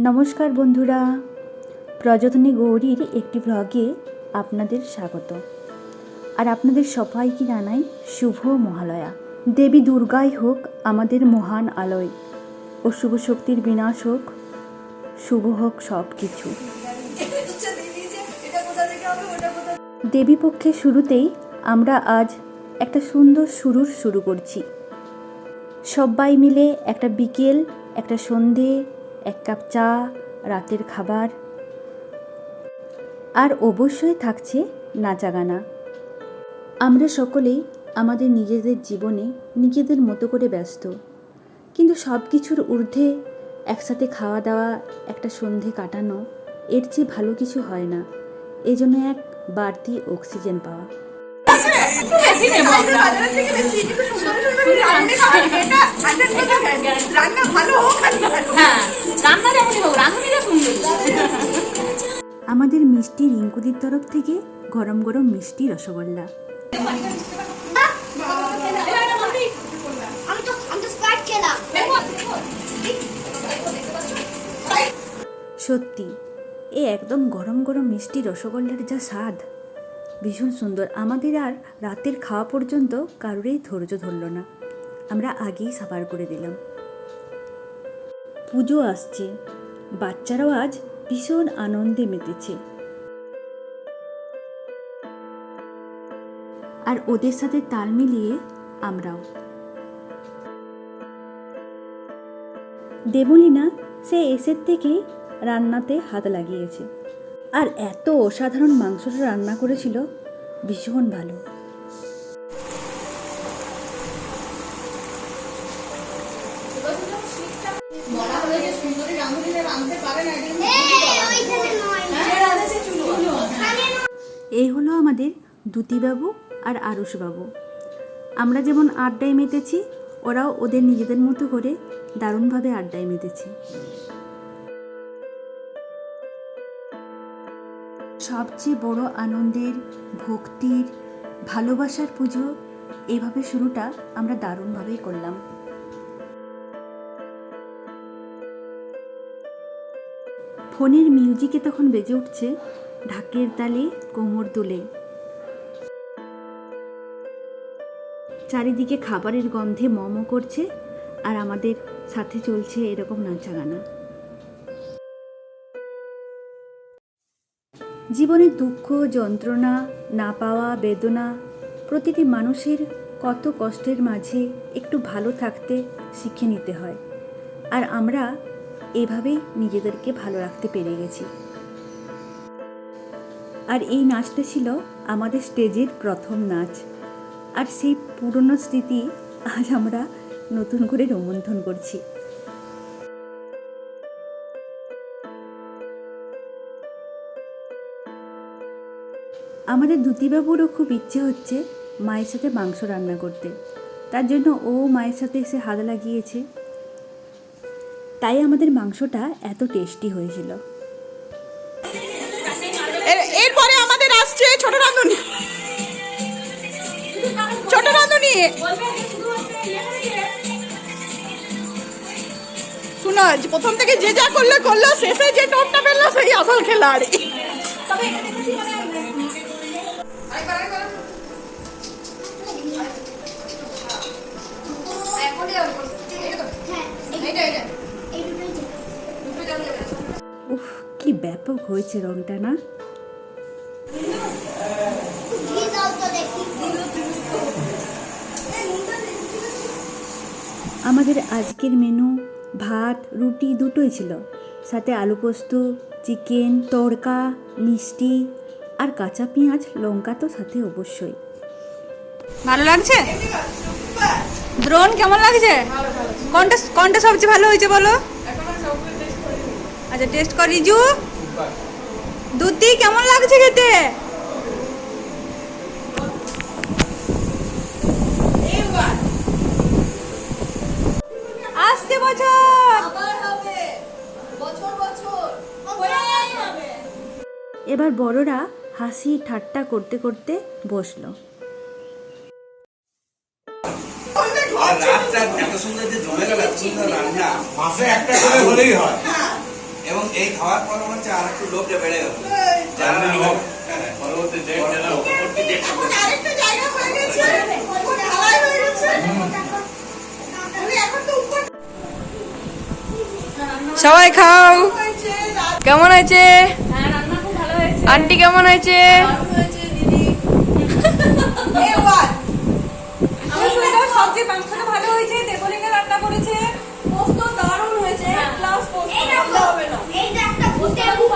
নমস্কার বন্ধুরা। প্রযত্নে গৌরীর একটি ভ্লগে আপনাদের স্বাগত। আর আপনাদের সবাইকে জানাই শুভ মহালয়া। দেবী দুর্গাই হোক আমাদের মহান আলয়। ও শুভ শক্তির বিনাশ হোক, শুভ হোক সব কিছু দেবী পক্ষের শুরুতেই আমরা আজ একটা সুন্দর শুরুর শুরু করছি। সবাই মিলে একটা বিকেল, একটা সন্ধে এক কাপ চা, রাতের খাবার। আর অবশ্যই থাকছে নাচা গানা আমরা সকলেই আমাদের নিজেদের জীবনে নিজেদের মতো করে ব্যস্ত। কিন্তু সব কিছুর ঊর্ধ্বে একসাথে খাওয়া দাওয়া একটা সন্ধে কাটানো, এর চেয়ে ভালো কিছু হয় না। এই জন্য এক বাড়তি অক্সিজেন পাওয়া। আমাদের মিষ্টি রিঙ্কুদির তরফ থেকে গরম গরম মিষ্টি রসগোল্লা। সত্যি, এ একদম গরম গরম মিষ্টি রসগোল্লার যা স্বাদ। ভীষণ সুন্দর। আমাদের আর রাতের খাওয়া পর্যন্ত কারোরই ধৈর্য ধরল না। আমরা আগেই সাবার করে দিলাম। পুজো আসছে। বাচ্চারাও আজ ভীষণ আনন্দে মেতেছে। আর ওদের সাথে তাল মিলিয়ে আমরাও। দেবলীনা সে এসের থেকেই রান্নাতে হাত লাগিয়েছে। আর এত অসাধারণ মাংসটা রান্না করেছিল, ভীষণ ভালো। এই হলো আমাদের দ্যুতিবাবু আর আরুষবাবু। আমরা যেমন আড্ডায় মেতেছি, ওরাও ওদের নিজেদের মতো করে দারুণভাবে আড্ডায় মেতেছে। সবচেয়ে বড় আনন্দের, ভক্তির, ভালোবাসার পুজো, এভাবে শুরুটা আমরা দারুণভাবেই করলাম। ফোনের মিউজিকে তখন বেজে উঠছে ঢাকের তালে কোমর দুলে। চারিদিকে খাবারের গন্ধে মম করছে আর আমাদের সাথে চলছে এরকম নাচা গানা জীবনের দুঃখ, যন্ত্রণা, না পাওয়া, বেদনা, প্রতিটি মানুষের কত কষ্টের মাঝে একটু ভালো থাকতে শিখে নিতে হয়। আর আমরা এভাবেই নিজেদেরকে ভালো রাখতে পেরে গেছি। আর এই নাচটা ছিল আমাদের স্টেজের প্রথম নাচ। আর সেই পুরনো স্মৃতি আজ আমরা নতুন করে রোমন্থন করছি। আমাদের দ্যুতিবাবুরও খুব ইচ্ছে হচ্ছে মায়ের সাথে মাংস রান্না করতে। তার জন্য ও মায়ের সাথে এসে হাত লাগিয়েছে। তাই আমাদের মাংসটা এত টেস্টি হয়েছিল। এরপরে আমাদের আসছে ছোট রাঁধুনি। ছোট রাঁধুনি। শুনো প্রথম থেকে যে যা করল করল শেষে যে টপটা পেল সেই আসল খেলাড়ি। কি ব্যাপক হয়েছে রংটা, না? আমাদের আজকের মেনু, ভাত, রুটি দুটোই ছিল। সাথে আলু পোস্ত, চিকেন, তড়কা, মিষ্টি আর কাঁচা পেঁয়াজ, লঙ্কা তো সাথে অবশ্যই। ভালো লাগছে? দ্রোণ কেমন লাগছে? কোনটা কোনটা সবচেয়ে ভালো হয়েছে বলো? আচ্ছা টেস্ট কর রিজু। দুধি কেমন লাগছে খেতে? আসছে বছর। এবার বড়রা হাসি ঠাট্টা করতে করতে বসল। রান্না। মাসে একটা করে হলেই হয়। এই খাওয়ার পর হচ্ছে আর একটু লোভটা বেড়ে গেল। যারা লোভ হ্যাঁ পরবর্তী ডেট যেন পরবর্তী ডেট আরেকটা জায়গা হয়ে গেছে। ওপর হয়ে গেছে। তুমি এখন তো উপর সবাই খাও। কেমন হ্যাঁ হয়েছে। আন্টি কেমন হয়েছে দারুণ হয়েছে দিদি এ ওয়ান আমার শরীরটা সবচেয়ে মাংসটা ভালো হয়েছে দেবলিঙ্গা রান্না করেছে পোস্ত দারুণ হয়েছে প্লাস পোস্ত বলতে হবে না এইটা একটা ভূতের ভূতে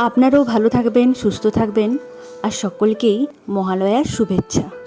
আপনারাও ভালো থাকবেন সুস্থ থাকবেন আর সকলকেই মহালয়ার শুভেচ্ছা।